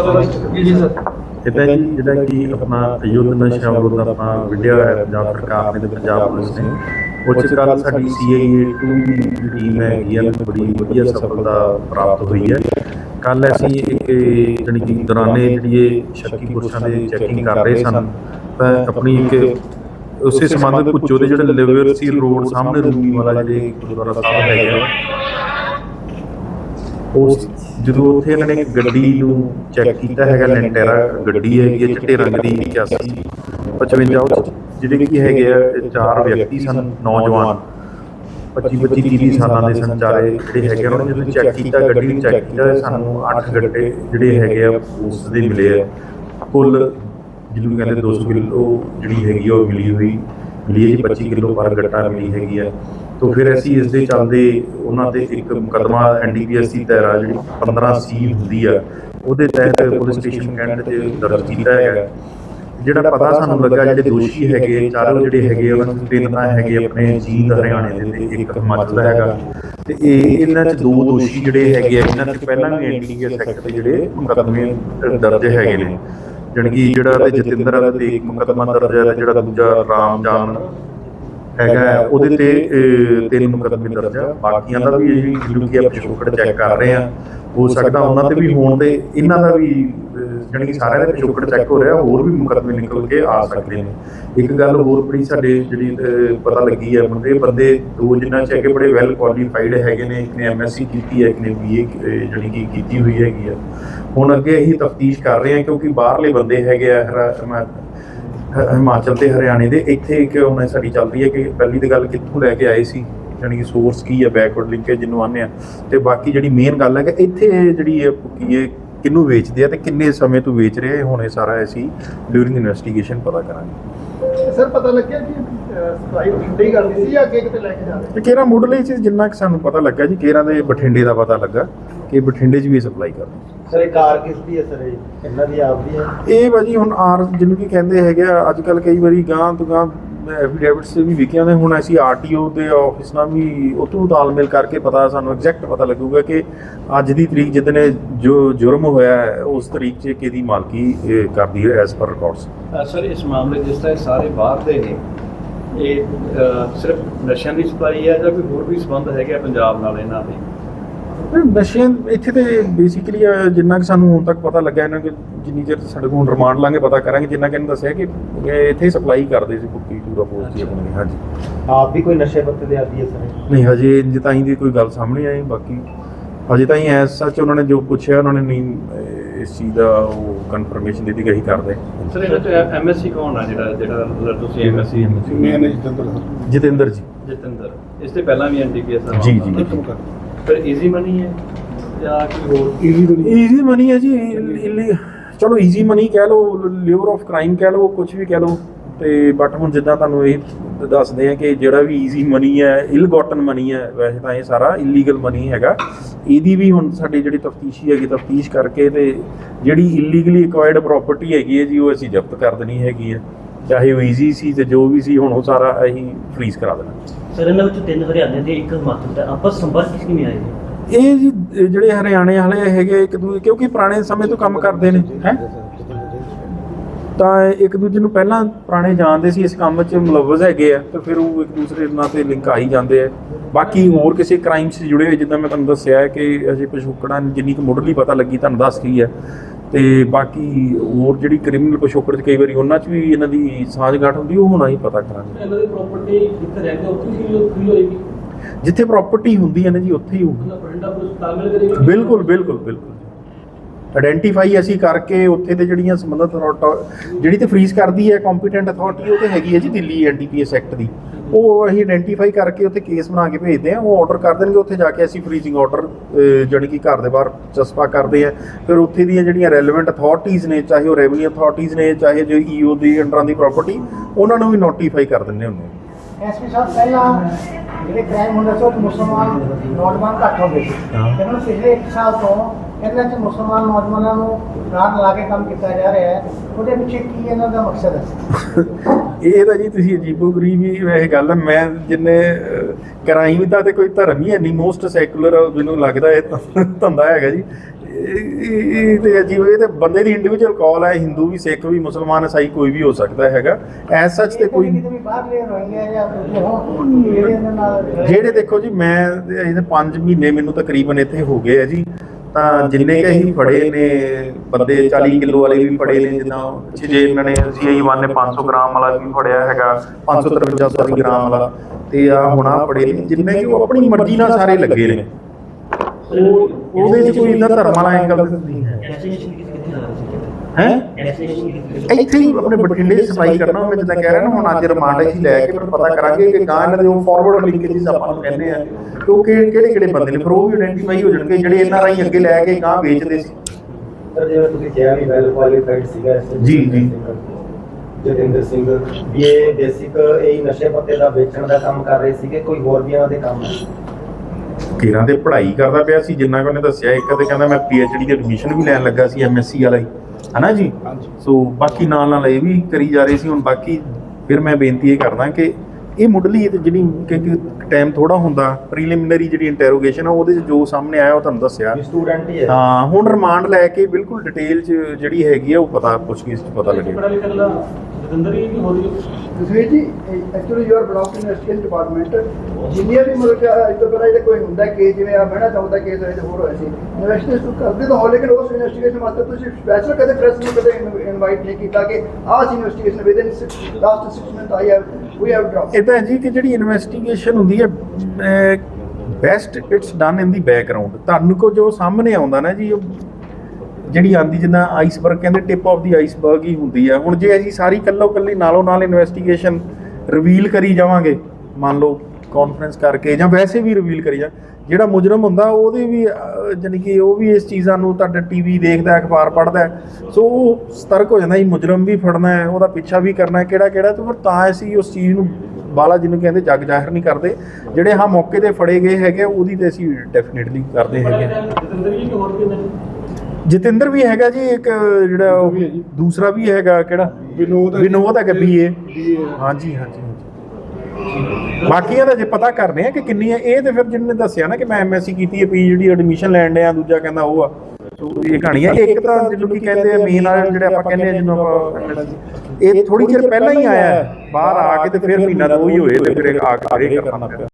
ਜੀ ਸਰ ਇਦਾਂ ਜੀ ਜਿਹੜਾ ਕਿ ਆਪਣਾ ਯੁੱਧ ਨਸ਼ਾ ਵਿਰੁੱਧ ਆਪਣਾ ਵਿੱਢਿਆ ਹੋਇਆ ਹੈ ਪੰਜਾਬ ਸਰਕਾਰ ਨੇ ਤੇ ਪੰਜਾਬ ਪੁਲਿਸ ਨੇ। ਉਹ ਚ ਕੱਲ ਸਾਡੀ ਸੀਆਈਏ 2 ਦੀ ਟੀਮ ਹੈਗੀ ਆ ਬੜੀ ਵਧੀਆ ਸਫਲਤਾ ਪ੍ਰਾਪਤ ਹੋਈ ਹੈ। ਕੱਲ ਅਸੀਂ ਇੱਕ, ਜਾਣੀ ਕਿ ਦੌਰਾਨੇ ਜਿਹੜੀ ਇਹ ਸ਼ੱਕੀ ਪੁਰਸ਼ਾਂ ਦੇ ਚੈਕਿੰਗ ਕਰ ਰਹੇ ਸਨ। ਤਾਂ ਆਪਣੀ ਇੱਕ ਉਸੇ ਸੰਬੰਧ ਵਿੱਚ ਦੇ ਜਿਹੜੇ ਲਿਵਰ ਸੀ ਰੋਡ ਸਾਹਮਣੇ ਰੂਮੀ ਵਾਲਾ ਜਿਹੜੇ ਗੁਰਦੁਆਰਾ ਸਾਹਿਬ ਹੈਗਾ ਉਸ ਜਦੋਂ ਉੱਥੇ ਇਹਨਾਂ ਨੇ ਇੱਕ ਗੱਡੀ ਨੂੰ ਚੈੱਕ ਕੀਤਾ ਹੈਗਾ ਲੈਂਟੇਰਾ ਗੱਡੀ ਹੈਗੀ ਹੈ, ਚਿੱਟੇ ਰੰਗ ਦੀ 81 55 ਉਹ ਜਿਹੜੇ ਕੀ ਹੈਗੇ ਆ ਚਾਰ ਵਿਅਕਤੀ ਸਨ, ਨੌਜਵਾਨ। 25 25 30 ਸਾਲਾਂ ਦੇ ਸਨ ਚਾਰੇ ਜਿਹੜੇ ਹੈਗੇ ਉਹਨਾਂ ਨੇ ਜਦੋਂ ਚੈੱਕ ਕੀਤਾ, ਗੱਡੀ ਨੂੰ ਚੈੱਕ ਕੀਤਾ, ਸਾਨੂੰ 8 ਗੱਡੇ ਜਿਹੜੇ ਹੈਗੇ ਆ, ਉਸ ਦੇ ਮਿਲੇ ਆ। ਕੁੱਲ ਜਿਹਨੂੰ ਕਹਿੰਦੇ 200 ਕਿਲੋ ਜਿਹੜੀ ਹੈਗੀ ਆ, ਉਹ ਮਿਲੀ ਹੋਈ, ਮਿਲੀ ਹੈ ਜੀ 25 ਕਿਲੋ ਪਰ ਗੱਟਾ ਮਿਲੀ ਹੈਗੀ ਆ। ਤੋਂ ਫਿਰ ਅਸੀਂ ਇਸ ਦੇ ਚੱਲਦੇ ਉਹਨਾਂ ਤੇ ਇੱਕ ਮੁਕੱਦਮਾ ਐਨਡੀਪੀਐਸ ਦੀ ਦਾਇਰਾ ਜਿਹੜੀ 15 ਸੀ ਹੁੰਦੀ ਆ, ਉਹਦੇ ਤਹਿਤ ਪੁਲਿਸ ਸਟੇਸ਼ਨ ਕੈਂਟ 'ਚ ਦਰਜ ਕੀਤਾ ਹੈਗਾ। ਜਿਹੜਾ ਪਤਾ ਸਾਨੂੰ ਲੱਗਾ ਜਿਹੜੇ ਦੋਸ਼ੀ ਹੈਗੇ, ਚਾਰੋਂ ਜਿਹੜੇ ਹੈਗੇ ਉਹਨਾਂ ਨੂੰ ਤਿੰਨ ਤਾਂ ਹੈਗੇ ਆਪਣੇ ਜੀਂਦ ਹਰਿਆਣੇ ਦੇ ਤੇ ਇੱਕ ਹਿਮਾਚਲ ਦਾ ਹੈਗਾ। ਤੇ ਇਹ ਇਹਨਾਂ 'ਚ ਦੋ ਦੋਸ਼ੀ ਜਿਹੜੇ ਹੈਗੇ ਆ, ਇਹਨਾਂ 'ਚ ਪਹਿਲਾਂ ਵੀ ਐਨਡੀਪੀਐਸ ਐਕਟ ਦੇ ਜਿਹੜੇ ਮੁਕੱਦਮੇ ਦਰਜ ਹੈਗੇ ਨੇ। ਜਾਣੀ ਕਿ ਜਿਹੜਾ ਤੇ ਜਤਿੰਦਰ ਤੇ ਇੱਕ ਮੁਕੱਦਮਾ ਦਰਜ ਹੈ, ਜਿਹੜਾ ਦੂਜਾ ਰਾਮ ਜਾਨ ਹੈਗਾ ਹੈ, ਉਹਦੇ ਤੇ ਅਹ, ਤਿੰਨ ਮੁਕੱਦਮੇ ਦਰਜ ਆ। ਬਾਕੀਆਂ ਦਾ ਵੀ ਅਸੀਂ ਜਿਹਨੂੰ ਕਿ ਆਪਾਂ ਪਿਛੋਕੜ ਚੈੱਕ ਕਰ ਰਹੇ ਆ ਹੋ ਸਕਦਾ ਉਹਨਾਂ ਤੇ ਵੀ ਹੋਣ ਤੇ ਇਹਨਾਂ ਦਾ ਵੀ ਅਹ, ਜਾਣੀ ਕਿ ਸਾਰਿਆਂ ਦੇ ਪਿਛੋਕੜ ਚੈੱਕ ਹੋ ਰਿਹਾ ਹੋਰ ਵੀ ਮੁਕੱਦਮੇ ਨਿਕਲ ਕੇ ਆ ਸਕਦੇ ਨੇ। ਇੱਕ ਗੱਲ ਹੋਰ ਬੜੀ ਸਾਡੇ ਜਿਹੜੀ ਅਹ, ਪਤਾ ਲੱਗੀ ਹੈ ਬੰਦੇ ਬੰਦੇ ਦੋ ਜਿਨ੍ਹਾਂ ਚ ਹੈਗੇ ਬੜੇ ਵੈਲ ਕੁਆਲੀਫਾਈਡ ਹੈਗੇ ਨੇ ਇੱਕ ਨੇ ਐਮਐਸਸੀ ਕੀਤੀ ਹੈ ਇੱਕ ਨੇ ਬੀਏ ਜਾਣੀ ਕਿ ਕੀਤੀ ਹੋਈ ਹੈਗੀ ਆ। ਹੁਣ ਅੱਗੇ ਅਸੀਂ ਤਫਤੀਸ਼ ਕਰ ਰਹੇ ਹਾਂ ਕਿਉਂਕਿ ਬਾਹਰਲੇ ਬੰਦੇ ਹੈਗੇ ਆ ਹਰਾ- ਹ- ਹਿਮਾਚਲ ਤੇ ਹਰਿਆਣੇ ਦੇ, ਇੱਥੇ ਇੱਕ ਹੁਣ ਸਾਡੀ ਚੱਲ ਰਹੀ ਹੈ ਕਿ ਪਹਿਲੀ ਤਾਂ ਗੱਲ ਕਿੱਥੋਂ ਲੈ ਕੇ ਆਏ ਸੀ ਯਾਨੀ ਕਿ ਸੋਰਸ ਕੀ ਹੈ ਬੈਕਵਰਡ ਲਿੰਕੇਜ ਜਿਹਨੂੰ ਆਨੇ ਆ। ਤੇ ਬਾਕੀ ਜਿਹੜੀ ਮੇਨ ਗੱਲ ਹੈ ਕਿ ਇੱਥੇ ਇਹ ਜਿਹੜੀ ਇਹ ਕੀ ਇਹ ਕਿਹਨੂੰ ਵੇਚਦੇ ਆ ਤੇ ਕਿੰਨੇ ਸਮੇਂ ਤੋਂ ਵੇਚ ਰਹੇ ਆ ਹੁਣ ਇਹ ਸਾਰਾ ਅਸੀਂ ਡਿਊਰਿੰਗ ਇਨਵੈਸਟੀਗੇਸ਼ਨ ਪਤਾ ਕਰਾਂਗੇ। ਸਰ, ਪਤਾ ਲੱਗਿਆ ਕਿ ਸਪਲਾਈ ਬਠਿੰਡੇ ਹੀ ਕਰਦੀ ਸੀ ਜਾਂ ਅੱਗੇ ਕਿਤੇ ਲੈ ਕੇ ਜਾ ਰਹੇ ਤੇ ਕੇਰਾ ਮੁੱਢਲੇ ਚ ਜਿੰਨਾ ਕਿ ਸਾਨੂੰ ਪਤਾ ਲੱਗਾ ਜੀ ਕੇਰਾ ਦੇ ਬਠਿੰਡੇ ਦਾ ਪਤਾ ਲੱਗਾ ਕਿ ਬਠਿੰਡੇ 'ਚ ਵੀ ਸਪਲਾਈ ਕਰਦੇ ਸਰ ਇਹ ਕਾਰ ਕਿਸ ਦੀ ਹੈ ਸਰ ਇਹ? ਇਹਨਾਂ ਦੀ ਆਪਦੀ ਹੈ? ਇਹ ਭਾਜੀ ਹੁਣ ਆਰ ਜਿਹਨੂੰ ਕੀ ਕਹਿੰਦੇ ਹੈਗੇ ਆ ਅੱਜ ਕੱਲ ਕਈ ਵਾਰੀ ਗਾਂ ਤੋਂ ਗਾਂ ਐਫੀਡੇਵਿਟਸ ਵੀ ਵਿਕਿਆ ਨੇ ਹੁਣ ਅਸੀਂ ਆਰਟੀਓ ਦੇ ਆਫਿਸ ਨਾਲ ਵੀ ਉਤੋਂ ਤਾਲਮੇਲ ਕਰਕੇ ਪਤਾ ਸਾਨੂੰ ਐਗਜ਼ੈਕਟ ਪਤਾ ਲੱਗੂਗਾ ਕਿ ਅੱਜ ਦੀ ਤਰੀਕ ਜਿੱਦਣ ਇਹ ਜੋ ਜੁਰਮ ਹੋਇਆ ਹੈ, ਉਸ ਤਰੀਕ 'ਚ ਕਿਹਦੀ ਮਾਲਕੀ ਇਹ ਕਰਦੀ ਹੈ ਐਸ ਪਰ ਰਿਕਾਰਡਸ ਸਰ ਇਸ ਮਾਮਲੇ ਜਿਸ ਤਰ੍ਹਾਂ ਇਹ ਸਾਰੇ ਬਾਹਰ ਦੇ ਨੇ ਇਹ ਸਿਰਫ ਨਸ਼ਿਆਂ ਦੀ ਸਪਲਾਈ ਹੈ ਜਾਂ ਕੋਈ ਹੋਰ ਵੀ ਸੰਬੰਧ ਹੈਗਾ ਪੰਜਾਬ ਨਾਲ ਇਹਨਾਂ ਦੇ? ਨਸ਼ੇ ਇੱਥੇ ਤੇ ਬੇਸਿਕਲੀ ਜਿੰਨਾ ਕਿ ਸਾਨੂੰ ਹੁਣ ਤੱਕ ਪਤਾ ਲੱਗਾ ਇਹਨਾਂ ਕਿ ਜਿੰਨੀ ਚਿਰ ਸਾਡੇ ਕੋਲ ਰਿਮਾਂਡ ਲਾਂਗੇ ਪਤਾ ਕਰਾਂਗੇ। ਜਿੰਨਾ ਕਿ ਇਹਨਾਂ ਦੱਸਿਆ ਕਿ ਇਹ ਇੱਥੇ ਸਪਲਾਈ ਕਰਦੇ ਸੀ ਕੁੱਕੀ ਪੂਰਾ ਪੋਸਟ ਜੀ ਆਪਣੀ ਹਾਂਜੀ। ਆਪ ਵੀ ਕੋਈ ਨਸ਼ੇ ਪੱਤੇ ਦੇ ਆਦੀ ਹੈ ਸਰ? ਨਹੀਂ ਹਜੇ ਇੰਜ ਤਾਂ ਹੀ ਦੀ ਕੋਈ ਗੱਲ ਸਾਹਮਣੇ ਆਈ ਬਾਕੀ ਹਜੇ ਤਾਂ ਹੀ ਐਸ ਸੱਚ ਉਹਨਾਂ ਨੇ ਜੋ ਪੁੱਛਿਆ ਉਹਨਾਂ ਨੇ ਨਹੀਂ ਇਸ ਚੀਜ਼ ਦਾ ਉਹ ਕਨਫਰਮੇਸ਼ਨ ਦਿੱਤੀ ਅਸੀਂ ਕਰਦੇ। ਸਰ ਇਹਨਾਂ ਤੋਂ ਐਮਐਸਸੀ ਕੌਣ ਆ ਜਿਹੜਾ ਜਿਹੜਾ ਮਤਲਬ ਤੁਸੀਂ ਐਮਐਸਸੀ ਜਤਿੰਦਰ ਜੀ। ਜਤਿੰਦਰ। ਇਸ ਤੇ ਪਹਿਲਾਂ ਵੀ ਐਨਡੀਪੀਐਸ ਦਾ ਜੀ, ਜੀ। ਫਿਰ ਈਜ਼ੀ ਮਨੀ ਹੈ ਜਾਂ ਕੋਈ ਹੋਰ? ਈਜ਼ੀ ਮਨੀ ਹੈ ਜੀ ਚਲੋ ਈਜ਼ੀ ਮਨੀ ਕਹਿ ਲਓ ਲਿਵਰ ਆਫ ਕ੍ਰਾਈਮ ਕਹਿ ਲਓ ਕੁਝ ਵੀ ਕਹਿ ਲਓ। ਤੇ ਬਟ ਹੁਣ ਜਿੱਦਾਂ ਤੁਹਾਨੂੰ ਇਹ ਦੱਸਦੇ ਆ ਕਿ ਜਿਹੜਾ ਵੀ ਈਜ਼ੀ ਮਨੀ ਹੈ ਇਲ ਗੋਟਨ ਮਨੀ ਹੈ ਵੈਸੇ ਤਾਂ ਇਹ ਸਾਰਾ ਇਲੀਗਲ ਮਨੀ ਹੈਗਾ। ਇਹਦੀ ਵੀ ਹੁਣ ਸਾਡੀ ਜਿਹੜੀ ਤਫਤੀਸ਼ੀ ਹੈਗੀ ਤਫਤੀਸ਼ ਕਰਕੇ ਤੇ ਜਿਹੜੀ ਇਲੀਗਲੀ ਅਕਵਾਇਰਡ ਪ੍ਰਾਪਰਟੀ ਹੈਗੀ ਹੈ ਜੀ ਉਹ ਅਸੀਂ ਜ਼ਬਤ ਕਰ ਦੇਣੀ ਹੈਗੀ ਹੈ। ਚਾਹੇ ਉਹ ਈਜ਼ੀ ਸੀ ਤੇ ਜੋ ਵੀ ਸੀ ਹੁਣ ਉਹ ਸਾਰਾ ਅਸੀਂ ਫ੍ਰੀਜ਼ ਕਰਾ ਦੇਣਾ। ਸਰ ਇਹਨਾਂ ਵਿੱਚ ਤਿੰਨ ਹਰਿਆਣੇ ਦੇ ਇੱਕ ਹਿਮਾਚਲ ਦਾ। ਆਪਸ ਸੰਪਰਕ ਕਿਸ ਕਿਵੇਂ ਆਏ ਇਹ ਜਿਹੜੇ ਹਰਿਆਣੇ ਵਾਲੇ ਹੈਗੇ ਇੱਕ ਦੂਜੇ ਕਿਉਂਕਿ ਪੁਰਾਣੇ ਸਮੇਂ ਤੋਂ ਕੰਮ ਕਰਦੇ ਨੇ ਹੈ? ਤਾਂ ਇੱਕ ਦੂਜੇ ਨੂੰ ਪਹਿਲਾਂ ਪੁਰਾਣੇ ਜਾਣਦੇ ਸੀ ਇਸ ਕੰਮ 'ਚ ਮੁਲਵਜ਼ ਹੈਗੇ ਆ ਤੇ ਫਿਰ ਉਹ ਇੱਕ ਦੂਸਰੇ ਨਾਲ ਤੇ ਲਿੰਕ ਆ ਹੀ ਜਾਂਦੇ ਆ। ਬਾਕੀ ਹੋਰ ਕਿਸੇ ਕ੍ਰਾਈਮ 'ਚ ਜੁੜੇ ਹੋਏ ਜਿੱਦਾਂ ਮੈਂ ਤੁਹਾਨੂੰ ਦੱਸਿਆ ਹੈ ਕਿ ਅਜੇ ਪਿਛੋਕੜਾਂ ਜਿੰਨੀ ਕੁ ਮੁੱਢਲੀ ਪਤਾ ਲੱਗੀ ਤੁਹਾਨੂੰ ਦੱਸ ਰਹੀ ਹੈ। ਤੇ ਬਾਕੀ ਹੋਰ ਜਿਹੜੀ ਕ੍ਰਿਮੀਨਲ ਪਿਛੋਕੜ 'ਚ ਕਈ ਵਾਰੀ ਉਹਨਾਂ 'ਚ ਵੀ ਇਹਨਾਂ ਦੀ ਸਾਂਝਗਾਠ ਹੁੰਦੀ ਉਹ ਹੁਣ ਅਸੀਂ ਪਤਾ ਕਰਾਂਗੇ। ਇਹਨਾਂ ਦੀ ਪ੍ਰਾਪਰਟੀ ਜਿੱਥੇ ਰਹਿੰਦੇ ਉੱਥੇ ਹੀ ਫ੍ਰੀ ਹੋਏਗੀ? ਜਿੱਥੇ ਪ੍ਰਾਪਰਟੀ ਹੁੰਦੀ ਹੈ ਨਾ ਜੀ ਉੱਥੇ ਹੀ ਹੋਊਗੀ। ਬਿਲਕੁਲ ਬਿਲਕੁਲ ਬਿਲਕੁਲ। ਆਇਡੈਂਟੀਫਾਈ ਅਸੀਂ ਕਰਕੇ ਉੱਥੇ ਤੇ ਜਿਹੜੀਆਂ ਸੰਬੰਧਿਤ ਜਿਹੜੀ ਤੇ ਫ੍ਰੀਜ਼ ਕਰਦੀ ਹੈ ਕੰਪੀਟੈਂਟ ਅਥਾਰਟੀ ਉਹ ਤੇ ਹੈਗੀ ਹੈ ਜੀ ਦਿੱਲੀ ਐਨਡੀਪੀਐਸ ਐਕਟ ਦੀ। ਉਹ ਅਸੀਂ ਆਇਡੈਂਟੀਫਾਈ ਕਰਕੇ ਉੱਥੇ ਕੇਸ ਬਣਾ ਕੇ ਭੇਜਦੇ ਆ ਉਹ ਆਰਡਰ ਕਰ ਦੇਣਗੇ ਉੱਥੇ ਜਾ ਕੇ ਅਸੀਂ ਫ੍ਰੀਜ਼ਿੰਗ ਆਰਡਰ ਜਿਹੜੀ ਕਿ ਘਰ ਦੇ ਬਾਹਰ ਚਸਪਾ ਕਰਦੇ ਆ ਫਿਰ ਉੱਥੇ ਦੀਆਂ ਜਿਹੜੀਆਂ ਰੈਲੇਵੈਂਟ ਅਥਾਰਟੀਆਂ ਨੇ ਚਾਹੇ ਉਹ ਰੈਵਨਿਊ ਅਥਾਰਟੀਆਂ ਨੇ ਚਾਹੇ ਜੋ ਈਓ ਦੀ ਅੰਡਰਾਂ ਦੀ ਪ੍ਰਾਪਰਟੀ ਉਹਨਾਂ ਨੂੰ ਵੀ ਨੋਟੀਫਾਈ ਕਰ ਦਿੰਦੇ ਹੁੰਦੇ ਆ ਐਸਪੀ ਸਾਹਿਬ ਪਹਿਲਾਂ ਜਿਹੜੇ ਕ੍ਰਾਈਮ ਹੁੰਦੇ ਸੀ ਉਹ ਮੁਸਲਮਾਨ ਨੌਜਵਾਨ ਘੱਟ ਹੁੰਦੇ ਸੀ। ਹੁਣ ਪਿਛਲੇ 1 ਸਾਲ ਤੋਂ ਇਹਨਾਂ 'ਚ ਮੁਸਲਮਾਨ ਨੌਜਵਾਨਾਂ ਨੂੰ ਨਾਲ ਲਾ ਕੇ ਕੰਮ ਕੀਤਾ ਜਾ ਰਿਹਾ ਹੈ ਉਹਦੇ ਪਿੱਛੇ ਕੀ ਇਹਨਾਂ ਦਾ ਮਕਸਦ ਹੈ? ਇਹ ਤਾਂ ਜੀ ਤੁਸੀਂ ਅਜੀਬੋ ਗਰੀਬ ਹੀ ਵੈਸੇ ਗੱਲ ਹੈ ਮੈਂ ਜਿੰਨੇ ਕ੍ਰਾਈਮ ਦਾ ਤੇ ਕੋਈ ਧਰਮ ਹੀ ਹੈ ਨਹੀਂ ਮੋਸਟ ਸੈਕੂਲਰ ਮੈਨੂੰ ਲੱਗਦਾ ਇਹ ਧੰਦਾ ਹੈਗਾ ਜੀ। ਇਹ ਤੇ ਅਜੀਬ ਇਹ ਤੇ ਬੰਦੇ ਦੀ ਇੰਡੀਵਿਜੂਅਲ ਕਾਲ ਹੈ ਹਿੰਦੂ ਵੀ ਸਿੱਖ ਵੀ ਮੁਸਲਮਾਨ ਈਸਾਈ ਕੋਈ ਵੀ ਹੋ ਸਕਦਾ ਹੈਗਾ। ਐਸ ਸੱਚ ਤੇ ਕੋਈ ਜਿਹੜੇ ਦੇਖੋ ਜੀ ਮੈਂ ਇਹਦੇ 5 ਮਹੀਨੇ ਮੈਨੂੰ ਤਕਰੀਬਨ ਇੱਥੇ ਹੋ ਗਏ ਆ ਜੀ। ਤਾਂ ਜਿੰਨੇ ਕਹੀ ਹੀ ਫੜੇ ਨੇ ਬੰਦੇ 40 ਕਿਲੋ ਵਾਲੇ ਵੀ ਫੜੇ ਨੇ ਜਿੱਦਾਂ ਪਿੱਛੇ ਜੇ ਇਹਨਾਂ ਨੇ ਸੀਆਈ ਵਨ ਨੇ 500 ਗ੍ਰਾਮ ਵਾਲਾ ਵੀ ਫੜਿਆ ਹੈਗਾ 553 ਸੌਰੀ ਗ੍ਰਾਮ ਵਾਲਾ ਤੇ ਆ ਹੁਣਾ ਫੜੇ ਨੇ ਜਿੰਨੇ ਕਿ ਉਹ ਆਪਣੀ ਮਰਜ਼ੀ ਨਾਲ ਸਾਰੇ ਲੱਗੇ ਨੇ। ਉਹ ਉਹਦੇ 'ਚ ਕੋਈ ਇਦਾਂ ਧਰਮ ਵਾਲਾ ਐਂਗਲ ਨਹੀਂ ਹੈ। ਹੈ? ਇੱਥੇ ਹੀ ਆਪਣੇ ਬਠਿੰਡੇ ਸਫ਼ਾਈ ਕਰਨਾ ਮੈਂ ਜਿੱਦਾਂ ਕਹਿ ਰਿਹਾ ਨਾ ਹੁਣ ਅੱਜ ਰਿਮਾਂਡ ਅਸੀਂ ਲੈ ਕੇ ਫਿਰ ਪਤਾ ਕਰਾਂਗੇ ਕਿ ਗਾਂ ਇਹਨਾਂ ਦੇ ਉਹ ਫਾਰਵਰਡ ਲਿੰਕੇਜਸ ਆਪਾਂ ਨੂੰ ਕਹਿੰਦੇ ਆ ਕਿ ਉਹ ਕਿਹੜੇ ਕਿਹੜੇ ਬੰਦੇ ਨੇ ਫਿਰ ਉਹ ਵੀ ਆਇਡੈਂਟੀਫਾਈ ਹੋ ਜਾਣਗੇ ਜਿਹੜੇ ਇਹਨਾਂ ਰਾਹੀਂ ਅੱਗੇ ਲੈ ਕੇ ਗਾਂ ਵੇਚਦੇ ਸੀ। ਸਰ ਜਿਵੇਂ ਤੁਸੀਂ ਕਿਹਾ ਵੀ ਵੈਲ ਕੁਆਲੀਫਾਈਡ ਸੀਗਾ ਇਸ ਜੀ, ਜੀ। ਜਤਿੰਦਰ ਸਿੰਘ। ਵੀ ਇਹ ਬੇਸਿਕ ਇਹ ਨਸ਼ੇ ਪੱਤੇ ਦਾ ਵੇਚਣ ਦਾ ਕੰਮ ਕਰ ਰਹੇ ਸੀਗੇ ਕੋਈ ਹੋਰ ਵੀ ਇਹਨਾਂ ਦੇ ਕੰਮ ਹੈ ਕਿਰਾਂ ਤੇ ਪੜ੍ਹਾਈ ਕਰਦਾ ਪਿਆ ਸੀ ਜਿੰਨਾ ਕਿ ਉਹਨੇ ਦੱਸਿਆ ਇੱਕ ਤੇ ਕਹਿੰਦਾ ਮੈਂ ਪੀਐਚਡੀ ਦੀ ਐਡਮਿਸ਼ਨ ਵੀ ਲੈਣ ਲੱਗਾ ਸੀ ਐਮਐਸਸੀ ਵਾਲਾ ਹੀ। ਹਨਾ ਜੀ? ਸੋ ਬਾਕੀ ਨਾਲ ਨਾਲ ਇਹ ਵੀ ਕਰੀ ਜਾ ਰਹੇ ਸੀ ਹੁਣ ਬਾਕੀ ਫਿਰ ਮੈਂ ਬੇਨਤੀ ਇਹ ਕਰਦਾ ਕਿ ਇਹ ਮੁੱਢਲੀ ਤੇ ਜਿਹੜੀ ਕਿਉਂਕਿ ਟਾਈਮ ਥੋੜਾ ਹੁੰਦਾ ਪ੍ਰੀਲਿਮਿਨਰੀ ਜਿਹੜੀ ਇੰਟਰੋਗੇਸ਼ਨ ਆ ਉਹਦੇ 'ਚ ਜੋ ਸਾਹਮਣੇ ਆਇਆ ਉਹ ਤੁਹਾਨੂੰ ਦੱਸਿਆ। ਸਟੂਡੈਂਟ ਹੀ ਹੈ। ਹਾਂ ਹੁਣ ਰਿਮਾਂਡ ਲੈ ਕੇ ਬਿਲਕੁਲ ਡਿਟੇਲ 'ਚ ਜਿਹੜੀ ਹੈਗੀ ਆ ਉਹ ਪਤਾ ਪੁੱਛਗਿੱਛ 'ਚ ਪਤਾ ਲੱਗੇਗਾ ਪੜਾ ਲਿਖਾ ਲਾ ਜਤਿੰਦਰ ਹੀ ਰਹੀ ਹੈ ਤਸਵੀਰ ਜੀ actually you are belong to investigation department ਜਿੰਨੀਆਂ ਵੀ ਮਤਲਬ ਇਸ ਤੋਂ ਪਹਿਲਾਂ ਜਿਹੜਾ ਕੋਈ ਹੁੰਦਾ ਕਿ ਜਿਵੇਂ ਆ ਬਹਿਣਾ ਚਾਹੁੰਦਾ ਕੇਸ ਹੋਏ ਤੇ ਹੋਰ ਹੋਏ ਸੀ ਇਨਵੈਸਟੀਗੇਸ਼ਨ ਕਰਦੇ ਤਾਂ ਹੋ ਲੇਕਿਨ ਉਸ ਇਨਵੈਸਟੀਗੇਸ਼ਨ ਵਾਸਤੇ ਤੁਸੀਂ ਸਪੈਸ਼ਲ ਕਦੇ ਪ੍ਰੈਸ ਨੂੰ ਕਦੇ ਇਨਵਾਈਟ ਨਹੀਂ ਕੀਤਾ ਕਿ ਆਹ investigation with in last 6 month I have we have drop ਇਦਾਂ ਹੈ ਜੀ ਕਿ ਜਿਹੜੀ ਇਨਵੈਸਟੀਗੇਸ਼ਨ ਹੁੰਦੀ ਹੈ best it's done in the background ਤੁਹਾਨੂੰ ਕੋ ਜੋ ਸਾਹਮਣੇ ਆਉਂਦਾ ਨਾ ਜੀ ਉਹ ਜਿਹੜੀ ਆਂਦੀ ਜਿੱਦਾਂ ਆਈਸਬਰਗ ਕਹਿੰਦੇ ਟਿਪ ਆਫ ਦੀ ਆਈਸਬਰਗ ਹੀ ਹੁੰਦੀ ਆ। ਹੁਣ ਜੇ ਅਸੀਂ ਸਾਰੀ ਕੱਲੋ ਕੱਲੀ ਨਾਲੋਂ ਨਾਲ ਇਨਵੈਸਟੀਗੇਸ਼ਨ ਰਿਵੀਲ ਕਰੀ ਜਾਵਾਂਗੇ ਮੰਨ ਲਓ ਕਾਨਫਰੰਸ ਕਰਕੇ ਜਾਂ ਵੈਸੇ ਵੀ ਰਿਵੀਲ ਕਰੀ ਜਾ ਜਿਹੜਾ ਮੁਜਰਮ ਹੁੰਦਾ ਉਹਦੇ ਵੀ ਅਹ, ਜਾਣੀ ਕਿ ਉਹ ਵੀ ਇਸ ਚੀਜ਼ਾਂ ਨੂੰ ਤੁਹਾਡਾ ਟੀਵੀ ਦੇਖਦਾ ਅਖਬਾਰ ਪੜ੍ਹਦਾ ਸੋ ਉਹ ਸਤਰਕ ਹੋ ਜਾਂਦਾ ਜੀ ਮੁਜਰਮ ਵੀ ਫੜਨਾ ਹੈ ਉਹਦਾ ਪਿੱਛਾ ਵੀ ਕਰਨਾ ਹੈ ਕਿਹੜਾ ਕਿਹੜਾ ਤੇ ਫਿਰ ਤਾਂ ਅਸੀਂ ਉਸ ਚੀਜ਼ ਨੂੰ ਬਾਲਾ ਜਿਹਨੂੰ ਕਹਿੰਦੇ ਜਗ ਜ਼ਾਹਿਰ ਨਹੀਂ ਕਰਦੇ। ਜਿਹੜੇ ਹਾਂ ਮੌਕੇ ਤੇ ਫੜੇ ਗਏ ਹੈਗੇ ਉਹਦੀ ਤੇ ਅਸੀਂ ਡੈਫੀਨਿਟਲੀ ਕਰਦੇ ਹੈਗੇ ਜਤਿੰਦਰ ਜੀ ਵੀ ਵੀ ਹੈਗਾ ਜੀ ਇੱਕ ਜਿਹੜਾ ਉਹ ਦੂਸਰਾ ਵੀ ਹੈਗਾ ਕਿਹੜਾ? ਵਿਨੋਦ ਵਿਨੋਦ ਹੈਗਾ ਬੀਏ ਹਾਂਜੀ ਹਾਂਜੀ ਹਾਂਜੀ। ਬਾਕੀਆਂ ਦਾ ਜੇ ਪਤਾ ਕਰਨੇ ਆ ਕਿ ਕਿੰਨੀ ਹੈ ਇਹ ਤੇ ਫਿਰ ਜਿਹਨੇ ਦੱਸਿਆ ਨਾ ਕਿ ਮੈਂ ਐਮਐਸਸੀ ਕੀਤੀ ਹੈ ਪੀਜੀਡੀ ਐਡਮਿਸ਼ਨ ਲੈਣ ਡਿਆ ਦੂਜਾ ਕਹਿੰਦਾ ਉਹ ਆ। ਸੋ ਇਹ ਕਹਾਣੀ ਹੈ ਇੱਕ ਤਾਂ ਜਿਹਨੂੰ ਕੀ ਕਹਿੰਦੇ ਆ ਮੇਨ ਵਾਲੇ ਜਿਹੜੇ ਆਪਾਂ ਕਹਿੰਦੇ ਆ ਜਿਹਨੂੰ ਆਪਾਂ ਇਹ ਥੋੜੀ ਚਿਰ ਪਹਿਲਾਂ ਹੀ ਆਇਆ ਹੈ। ਬਾਹਰ ਆ ਕੇ ਤੇ ਫਿਰ ਮਹੀਨਾ ਦੋ ਹੀ ਹੋਏ ਤੇ ਫਿਰ ਇਹ ਆ ਕੇ ਫਿਰ ਇਹ ਕਰਨਾ ਪਿਆ।